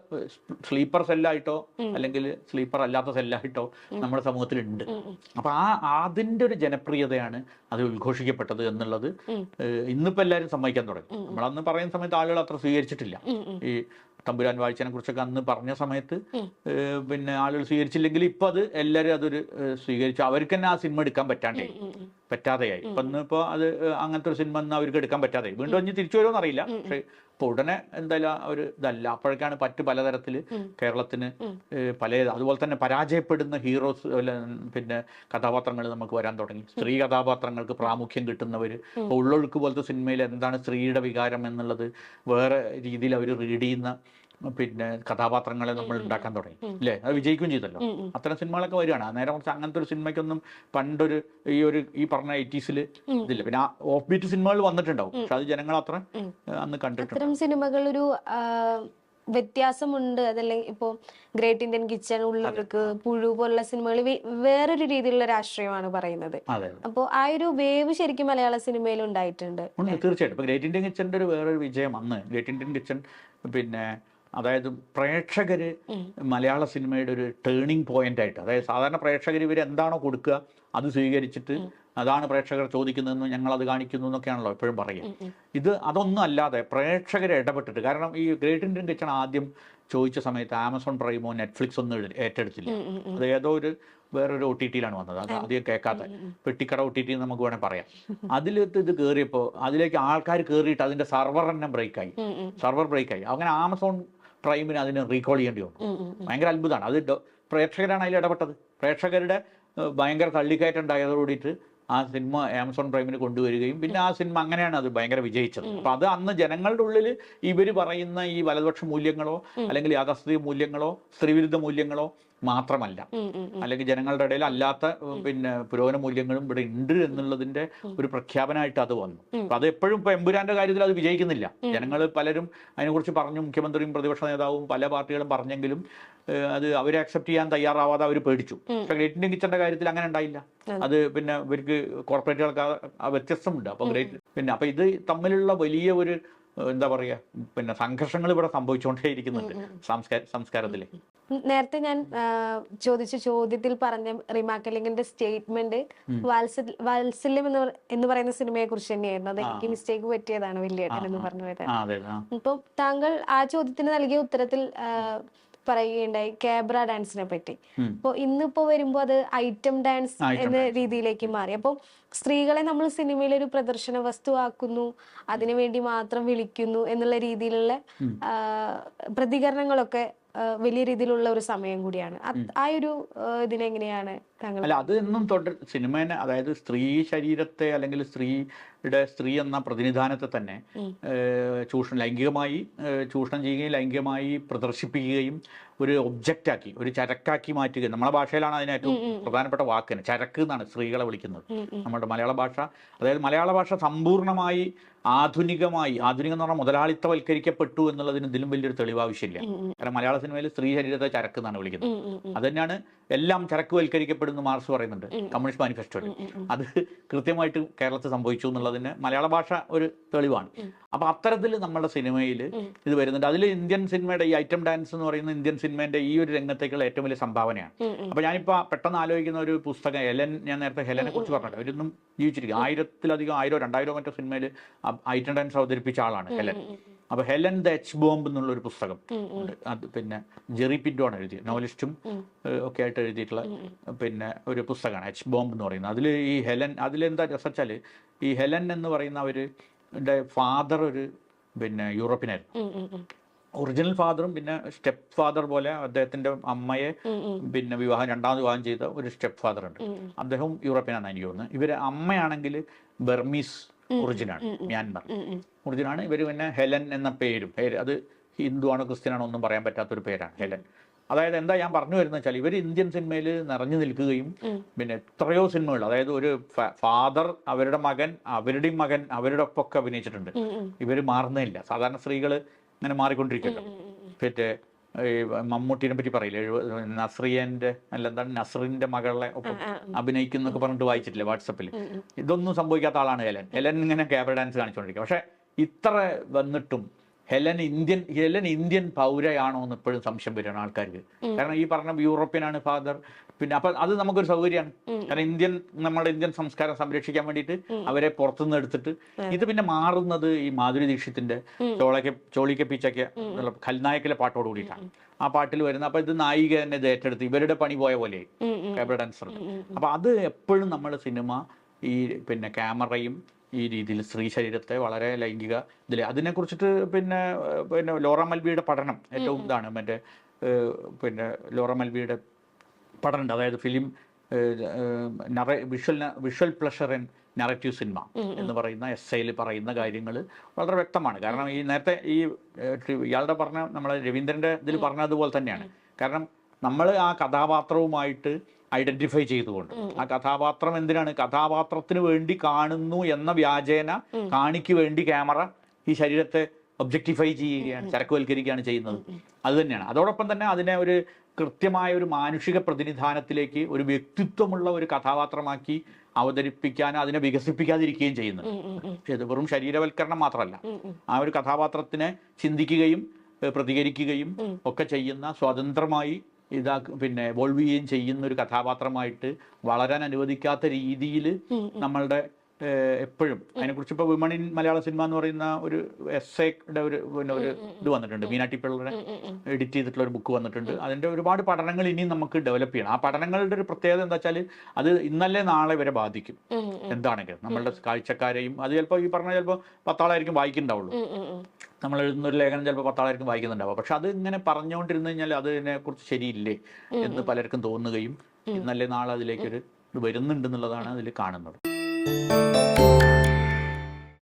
സ്ലീപ്പർ സെല്ലായിട്ടോ അല്ലെങ്കിൽ സ്ലീപ്പർ അല്ലാത്ത സെല്ലായിട്ടോ നമ്മുടെ സമൂഹത്തിലുണ്ട്. അപ്പൊ ആ അതിന്റെ ഒരു ജനപ്രിയതയാണ് അത് ഉദ്ഘോഷിക്കപ്പെട്ടത് എന്നുള്ളത് ഇന്നിപ്പോ എല്ലാവരും സമ്മതിക്കാൻ തുടങ്ങി. നമ്മളന്ന് പറയുന്ന സമയത്ത് ആളുകൾ അത്ര സ്വീകരിച്ചിട്ടില്ല. ഈ തമ്പുരാൻ വാഴ്ചനെ കുറിച്ചൊക്കെ അന്ന് പറഞ്ഞ സമയത്ത് പിന്നെ ആളുകൾ സ്വീകരിച്ചില്ലെങ്കിൽ ഇപ്പൊ അത് എല്ലാവരും അതൊരു സ്വീകരിച്ചു. അവർക്ക് തന്നെ ആ സിനിമ എടുക്കാൻ പറ്റാണ്ടായി പറ്റാതെയായി. ഇപ്പൊ ഇന്നിപ്പോ അത് അങ്ങനത്തെ ഒരു സിനിമ ഒന്നും അവർക്ക് എടുക്കാൻ പറ്റാതെ വീണ്ടും ഇനി തിരിച്ചു വരുമോ അറിയില്ല പക്ഷെ ഇപ്പൊ ഉടനെ എന്തായാലും ഒരു ഇതല്ല. അപ്പോഴേക്കാണ് പറ്റ് പലതരത്തിൽ കേരളത്തിന് പല അതുപോലെ തന്നെ പരാജയപ്പെടുന്ന ഹീറോസ് പിന്നെ കഥാപാത്രങ്ങൾ നമുക്ക് വരാൻ തുടങ്ങി. സ്ത്രീ കഥാപാത്രങ്ങൾക്ക് പ്രാമുഖ്യം കിട്ടുന്നവർ ഉള്ളൊഴുക്ക് പോലത്തെ സിനിമയിൽ എന്താണ് സ്ത്രീയുടെ വികാരം എന്നുള്ളത് വേറെ രീതിയിൽ അവർ റീഡ് ചെയ്യുന്ന പിന്നെ കഥാപാത്രങ്ങളെ നമ്മൾ ഉണ്ടാക്കാൻ തുടങ്ങി. അല്ലേ അത് വിജയിക്കുകയും ചെയ്തല്ലോ. അത്തരം സിനിമകളൊക്കെ വരികയാണ് നേരെ കുറച്ച് അങ്ങനത്തെ ഒരു സിനിമയ്ക്കൊന്നും പണ്ടൊരു ഈ ഒരു ഈ പറഞ്ഞ എയ്റ്റീസിൽ ഇതില്ല? പിന്നെ ഓഫ് ബീറ്റ് സിനിമകൾ വന്നിട്ടുണ്ടാവും. പക്ഷെ അത് ജനങ്ങൾ അത്ര അന്ന് കണ്ടിട്ടുണ്ട്. സിനിമകൾ ഒരു വ്യത്യാസമുണ്ട്. അതല്ലെങ്കിൽ ഇപ്പോ ഗ്രേറ്റ് ഇന്ത്യൻ കിച്ചൺ ഉള്ളവർക്ക് പുഴു പോലുള്ള സിനിമകൾ വേറൊരു രീതിയിലുള്ള രാഷ്ട്രീയമാണ് പറയുന്നത്. അപ്പോ അപ്പോൾ ആ ഒരു വേവ് ശരിക്കും മലയാള സിനിമയിൽ ഉണ്ടായിട്ടുണ്ട്. ഉണ്ട് തീർച്ചയായിട്ടും. ഗ്രേറ്റ് ഇന്ത്യൻ കിച്ചന്റെ ഒരു വേറൊരു വിജയം അന്ന്. ഗ്രേറ്റ് ഇന്ത്യൻ കിച്ചൺ പിന്നെ അതായത് പ്രേക്ഷകർ മലയാള സിനിമയുടെ ഒരു ടേണിംഗ് പോയിന്റ് ആയിട്ട് അതായത് സാധാരണ പ്രേക്ഷകർ ഇവർ എന്താണോ കൊടുക്കുക അത് സ്വീകരിച്ചിട്ട് അതാണ് പ്രേക്ഷകർ ചോദിക്കുന്നതെന്ന് ഞങ്ങൾ അത് കാണിക്കുന്നു എന്നൊക്കെയാണല്ലോ എപ്പോഴും പറയുക. ഇത് അതൊന്നും അല്ലാതെ പ്രേക്ഷകരെ ഇടപെട്ടിട്ട് കാരണം ഈ ഗ്രേറ്റ് ഇന്ത്യൻ കിച്ചൺ ആദ്യം ചോദിച്ച സമയത്ത് ആമസോൺ പ്രൈമോ നെറ്റ്ഫ്ലിക്സ് ഒന്നും ഏറ്റെടുത്തില്ല. അത് ഏതോ ഒരു വേറൊരു ഒ ടി ടിയിലാണ് വന്നത്. അത് അധികം കേൾക്കാത്ത പെട്ടിക്കട ഒ ടി ടി നമുക്ക് വേണേൽ പറയാം. അതിലത്ത് ഇത് കയറിയപ്പോൾ അതിലേക്ക് ആൾക്കാർ കയറിയിട്ട് അതിന്റെ സർവർ തന്നെ ബ്രേക്കായി സർവർ ബ്രേക്കായി അങ്ങനെ ആമസോൺ പ്രൈമിന് അതിനെ റീകോൾ ചെയ്യേണ്ടി വന്നു. ഭയങ്കര അത്ഭുതമാണ്. അത് പ്രേക്ഷകരാണ് അതിൽ ഇടപെട്ടത്. പ്രേക്ഷകരുടെ ഭയങ്കര തള്ളിക്കയറ്റം ഉണ്ടായതോടുകൂടിയിട്ട് ആ സിനിമ ആമസോൺ പ്രൈമിന് കൊണ്ടുവരികയും പിന്നെ ആ സിനിമ അങ്ങനെയാണ് അത് ഭയങ്കര വിജയിച്ചത്. അപ്പൊ അത് അന്ന് ജനങ്ങളുടെ ഉള്ളിൽ ഇവർ പറയുന്ന ഈ വലതുപക്ഷ മൂല്യങ്ങളോ അല്ലെങ്കിൽ യാഥാസ്ഥിതിക മൂല്യങ്ങളോ സ്ത്രീവിരുദ്ധ മൂല്യങ്ങളോ മാത്രമല്ല. അല്ലെങ്കിൽ ജനങ്ങളുടെ ഇടയിൽ അല്ലാത്ത പിന്നെ പുരോഗമന മൂല്യങ്ങളും ഇവിടെ ഉണ്ട് എന്നുള്ളതിന്റെ ഒരു പ്രഖ്യാപനമായിട്ട് അത് വന്നു. അപ്പൊ അത് എപ്പോഴും ഇപ്പൊ എമ്പുരാന്റെ കാര്യത്തിൽ അത് വിജയിക്കുന്നില്ല. ജനങ്ങൾ പലരും അതിനെക്കുറിച്ച് പറഞ്ഞു മുഖ്യമന്ത്രിയും പ്രതിപക്ഷ നേതാവും പല പാർട്ടികളും പറഞ്ഞെങ്കിലും അത് അവരെ അക്സെപ്റ്റ് ചെയ്യാൻ തയ്യാറാവാതെ അവർ പേടിച്ചു. പക്ഷെ ഗ്രേറ്റ് ഇന്ത്യൻ കിച്ചന്റെ കാര്യത്തിൽ അങ്ങനെ ഉണ്ടായില്ല. അത്. പിന്നെ ഇവർക്ക് കോർപ്പറേറ്റുകൾക്ക് വ്യത്യസ്തമുണ്ട്. അപ്പൊ ഗ്രേറ്റ് പിന്നെ അപ്പൊ ഇത് തമ്മിലുള്ള വലിയ ഒരു എന്താ പറയുക പിന്നെ സംഘർഷങ്ങൾ ഇവിടെ സംഭവിച്ചുകൊണ്ടേയിരിക്കുന്നുണ്ട് സംസ്കാര സംസ്കാരത്തിൽ. നേരത്തെ ഞാൻ ചോദിച്ച ചോദ്യത്തിൽ പറഞ്ഞ റിമാക്കലിംഗിന്റെ സ്റ്റേറ്റ്മെന്റ് വാത്സല്യം എന്ന് എന്ന് പറയുന്ന സിനിമയെ കുറിച്ച് തന്നെയായിരുന്നു. അത് എനിക്ക് മിസ്റ്റേക്ക് പറ്റിയതാണ് വലിയ എന്ന് പറഞ്ഞു പോയത് താങ്കൾ ആ ചോദ്യത്തിന് നൽകിയ ഉത്തരത്തിൽ പറയുകയുണ്ടായി കേബ്ര ഡാൻസിനെ പറ്റി. അപ്പോൾ അപ്പൊ ഇന്നിപ്പോ വരുമ്പോ അത് ഐറ്റം ഡാൻസ് എന്ന രീതിയിലേക്ക് മാറി. അപ്പോൾ സ്ത്രീകളെ നമ്മൾ സിനിമയിൽ ഒരു പ്രദർശന വസ്തു ആക്കുന്നു അതിനുവേണ്ടി മാത്രം വിളിക്കുന്നു എന്നുള്ള രീതിയിലുള്ള പ്രതികരണങ്ങളൊക്കെ വലിയ രീതിയിലുള്ള ഒരു സമയം കൂടിയാണ്. ആ ഒരു ഇതിനെങ്ങനെയാണ് അല്ല അത് എന്നും തുടർ സിനിമേനെ അതായത് സ്ത്രീ ശരീരത്തെ അല്ലെങ്കിൽ സ്ത്രീയുടെ സ്ത്രീ എന്ന പ്രതിനിധാനത്തെ തന്നെ ചൂഷണം ലൈംഗികമായി ചൂഷണം ചെയ്യുകയും ലൈംഗികമായി പ്രദർശിപ്പിക്കുകയും ഒരു ഒബ്ജക്റ്റ് ആക്കി ഒരു ചരക്കാക്കി മാറ്റുകയും നമ്മുടെ ഭാഷയിലാണ് അതിന് ഏറ്റവും പ്രധാനപ്പെട്ട വാക്കിന് ചരക്ക് എന്നാണ് സ്ത്രീകളെ വിളിക്കുന്നത്. നമ്മുടെ മലയാള ഭാഷ അതായത് മലയാള ഭാഷ സമ്പൂർണമായി ആധുനികമായി ആധുനികം എന്ന് പറഞ്ഞാൽ മുതലാളിത്തവൽക്കരിക്കപ്പെട്ടു എന്നുള്ളതിന് ഇതിലും വലിയൊരു തെളിവ് ആവശ്യമില്ല കാരണം മലയാള സിനിമയിൽ സ്ത്രീ ശരീരത്തെ ചരക്ക് എന്നാണ് വിളിക്കുന്നത്. അത് തന്നെയാണ് എല്ലാം ചരക്കുവൽക്കരിക്കപ്പെടുന്നു മാർക്സ് പറയുന്നുണ്ട്. കമ്മ്യൂണിസ്റ്റ് മാനിഫെസ്റ്റോയിൽ. അത് കൃത്യമായിട്ട് കേരളത്തിൽ സംഭവിച്ചു എന്നുള്ളതിന് മലയാള ഭാഷ ഒരു തെളിവാണ്. അപ്പൊ അത്തരത്തിൽ നമ്മുടെ സിനിമയിൽ ഇത് വരുന്നുണ്ട്. അതിൽ ഇന്ത്യൻ സിനിമയുടെ ഈ ഐറ്റം ഡാൻസ് എന്ന് പറയുന്ന ഇന്ത്യൻ സിനിമയുടെ ഈ ഒരു രംഗത്തേക്കുള്ള ഏറ്റവും വലിയ സംഭാവനയാണ്. അപ്പൊ ഞാനിപ്പോ പെട്ടെന്ന് ആലോചിക്കുന്ന ഒരു പുസ്തകം ഹെലൻ ഞാൻ നേരത്തെ ഹെലനെ കുറിച്ച് പറഞ്ഞല്ലോ. അവരൊന്നും ജീവിച്ചിരിക്കും. ആയിരത്തിലധികം ആയിരോ രണ്ടായിരോ മറ്റോ സിനിമയിൽ ഐറ്റം ഡാൻസ് അവതരിപ്പിച്ച ആളാണ് ഹെലൻ. അപ്പൊ ഹെലൻ ദ എച്ച് ബോംബ് എന്നുള്ള ഒരു പുസ്തകം ഉണ്ട്. അത് പിന്നെ ജെറി പിൻഡോ ആണ് എഴുതിയത്. നോവലിസ്റ്റും ഒക്കെ ആയിട്ട് എഴുതിയിട്ടുള്ള പിന്നെ ഒരു പുസ്തകമാണ് എച്ച് ബോംബ് എന്ന് പറയുന്നത്. അതിൽ ഈ ഹെലൻ അതിലെന്താ വെച്ചാൽ ഈ ഹെലൻ എന്ന് പറയുന്ന ഒരു ഫാദർ ഒരു പിന്നെ യൂറോപ്പിനായിരുന്നു ഉം. ഒറിജിനൽ ഫാദറും പിന്നെ സ്റ്റെപ്പ് ഫാദർ പോലെ അദ്ദേഹത്തിന്റെ അമ്മയെ പിന്നെ വിവാഹം രണ്ടാം വിവാഹം ചെയ്ത ഒരു സ്റ്റെപ്പ് ഫാദർ ഉണ്ട്. അദ്ദേഹം യൂറോപ്യനാണ് എനിക്ക് തോന്നുന്നത്. ഇവർ അമ്മയാണെങ്കിൽ ബർമീസ് ഒറിജിനാണ് മ്യാൻമർ. ഒറിജിനാണ്. ഇവർ പിന്നെ ഹെലൻ എന്ന പേരും. പേര് അത് ഹിന്ദു ആണോ ക്രിസ്ത്യനാണോ ഒന്നും പറയാൻ പറ്റാത്തൊരു പേരാണ് ഹെലൻ. അതായത് എന്താ ഞാൻ പറഞ്ഞു വരുന്നത് വെച്ചാൽ ഇവർ ഇന്ത്യൻ സിനിമയിൽ നിറഞ്ഞു നിൽക്കുകയും പിന്നെ എത്രയോ സിനിമകൾ അതായത് ഒരു ഫാദർ അവരുടെ മകൻ അവരുടെയും മകൻ അവരുടെ ഒപ്പമൊക്കെ അഭിനയിച്ചിട്ടുണ്ട് ഇവർ മാറുന്നില്ല സാധാരണ സ്ത്രീകൾ ഇങ്ങനെ മാറിക്കൊണ്ടിരിക്കുമല്ലോ പിന്നെ ഈ മമ്മൂട്ടിനെ പറ്റി പറയില്ലേ? എഴുപത് നസ്രിയന്റെ അല്ല എന്താണ് നസ്രിന്റെ മകളെ ഒപ്പം അഭിനയിക്കുന്നൊക്കെ പറഞ്ഞിട്ട് വായിച്ചിട്ടില്ലേ വാട്സപ്പിൽ ഇതൊന്നും സംഭവിക്കാത്ത ആളാണ് എലൻ എലൻ ഇങ്ങനെ ക്യാബ ഡാൻസ് കാണിച്ചുകൊണ്ടിരിക്കുക പക്ഷെ ഇത്ര വന്നിട്ടും ഹെലൻ ഇന്ത്യൻ ഹെലൻ ഇന്ത്യൻ പൗരയാണോ എന്ന് ഇപ്പോഴും സംശയം വരികയാണ് ആൾക്കാർക്ക്. കാരണം ഈ പറഞ്ഞ യൂറോപ്യനാണ് ഫാദർ. പിന്നെ അപ്പൊ അത് നമുക്കൊരു സൗകര്യമാണ്. കാരണം ഇന്ത്യൻ നമ്മുടെ ഇന്ത്യൻ സംസ്കാരം സംരക്ഷിക്കാൻ വേണ്ടിയിട്ട് അവരെ പുറത്തുനിന്ന് എടുത്തിട്ട് ഇത് പിന്നെ മാറുന്നത് ഈ മാധുരി ദീക്ഷിത്തിന്റെ ചോളക്കെ ചോളിക്ക പീച്ചൊക്കെ ഖൽനായക്കിലെ പാട്ടോട് കൂടിയിട്ടാണ്. ആ പാട്ടിൽ വരുന്ന അപ്പൊ ഇത് നായിക തന്നെ ഇത് ഏറ്റെടുത്ത് ഇവരുടെ പണി പോയ പോലെ ഡാൻസർ അപ്പൊ അത് എപ്പോഴും നമ്മൾ സിനിമ ഈ പിന്നെ ക്യാമറയും ഈ രീതിയിൽ സ്ത്രീ ശരീരത്തെ വളരെ ലൈംഗിക ഇതിൽ അതിനെ കുറിച്ചിട്ട് പിന്നെ പിന്നെ ലോറ മൽബിയുടെ പഠനം ഏറ്റവും ഇതാണ്. മറ്റേ പിന്നെ ലോറ മൽബിയുടെ പഠനമുണ്ട് അതായത് film നറ visual visual pleasure in narrative cinema എന്ന് പറയുന്ന എസ് ഐയിൽ പറയുന്ന കാര്യങ്ങൾ വളരെ വ്യക്തമാണ്. കാരണം ഈ നേരത്തെ ഈ ഇയാളുടെ പറഞ്ഞ നമ്മളെ രവീന്ദ്രന്റെ ഇതിൽ പറഞ്ഞതുപോലെ തന്നെയാണ്. കാരണം നമ്മൾ ആ കഥാപാത്രവുമായിട്ട് ഐഡന്റിഫൈ ചെയ്തുകൊണ്ട്. ആ കഥാപാത്രം എന്തിനാണ്? കഥാപാത്രത്തിന് വേണ്ടി കാണുന്നു എന്ന വ്യാജേന കാണിക്ക് വേണ്ടി ക്യാമറ ഈ ശരീരത്തെ ഒബ്ജക്ടിഫൈ ചെയ്യുകയാണ് ചരക്കുവൽക്കരിക്കുകയാണ് ചെയ്യുന്നത്. അത് തന്നെയാണ്. അതോടൊപ്പം തന്നെ അതിനെ ഒരു കൃത്യമായ ഒരു മാനുഷിക പ്രതിനിധാനത്തിലേക്ക് ഒരു വ്യക്തിത്വമുള്ള ഒരു കഥാപാത്രമാക്കി അവതരിപ്പിക്കാൻ അതിനെ വികസിപ്പിക്കാതിരിക്കുകയും ചെയ്യുന്നത്. പക്ഷേ ഇത് വെറും ശരീരവൽക്കരണം മാത്രമല്ല. ആ ഒരു കഥാപാത്രത്തിനെ ചിന്തിക്കുകയും പ്രതികരിക്കുകയും ഒക്കെ ചെയ്യുന്ന സ്വതന്ത്രമായി ഇതാ പിന്നെ വോൾവ് ചെയ്യുകയും ചെയ്യുന്ന ഒരു കഥാപാത്രമായിട്ട് വളരാൻ അനുവദിക്കാത്ത രീതിയിൽ നമ്മളുടെ എപ്പോഴും. അതിനെക്കുറിച്ച് ഇപ്പോൾ വിമൺ ഇൻ മലയാള സിനിമ എന്ന് പറയുന്ന ഒരു എസ് എയുടെ ഒരു പിന്നെ ഒരു ഇത് വന്നിട്ടുണ്ട്. മീനാട്ടി പിള്ളയുടെ എഡിറ്റ് ചെയ്തിട്ടുള്ള ഒരു ബുക്ക് വന്നിട്ടുണ്ട്. അതിന്റെ ഒരുപാട് പഠനങ്ങൾ ഇനിയും നമുക്ക് ഡെവലപ്പ് ചെയ്യണം. ആ പഠനങ്ങളുടെ ഒരു പ്രത്യേകത എന്താ വെച്ചാൽ അത് ഇന്നല്ലേ നാളെ വരെ ബാധിക്കും. എന്താണെങ്കിലും. നമ്മളുടെ കാഴ്ചക്കാരെയും അത് ചിലപ്പോൾ ഈ പറഞ്ഞ ചിലപ്പോൾ പത്താളായിരിക്കും വായിക്കുന്നുണ്ടാവുള്ളൂ. നമ്മൾ എഴുതുന്ന ഒരു ലേഖനം ചിലപ്പോൾ പത്താളായിരിക്കും വായിക്കുന്നുണ്ടാവുക പക്ഷെ അത് ഇങ്ങനെ പറഞ്ഞുകൊണ്ടിരുന്നു കഴിഞ്ഞാൽ അതിനെ കുറിച്ച് ശരിയില്ലേ എന്ന് പലർക്കും തോന്നുകയും ഇന്നല്ലേ നാളെ അതിലേക്കൊരു വരുന്നുണ്ടെന്നുള്ളതാണ് അതിൽ കാണുന്നത് അതിൽ കാണുന്നത്.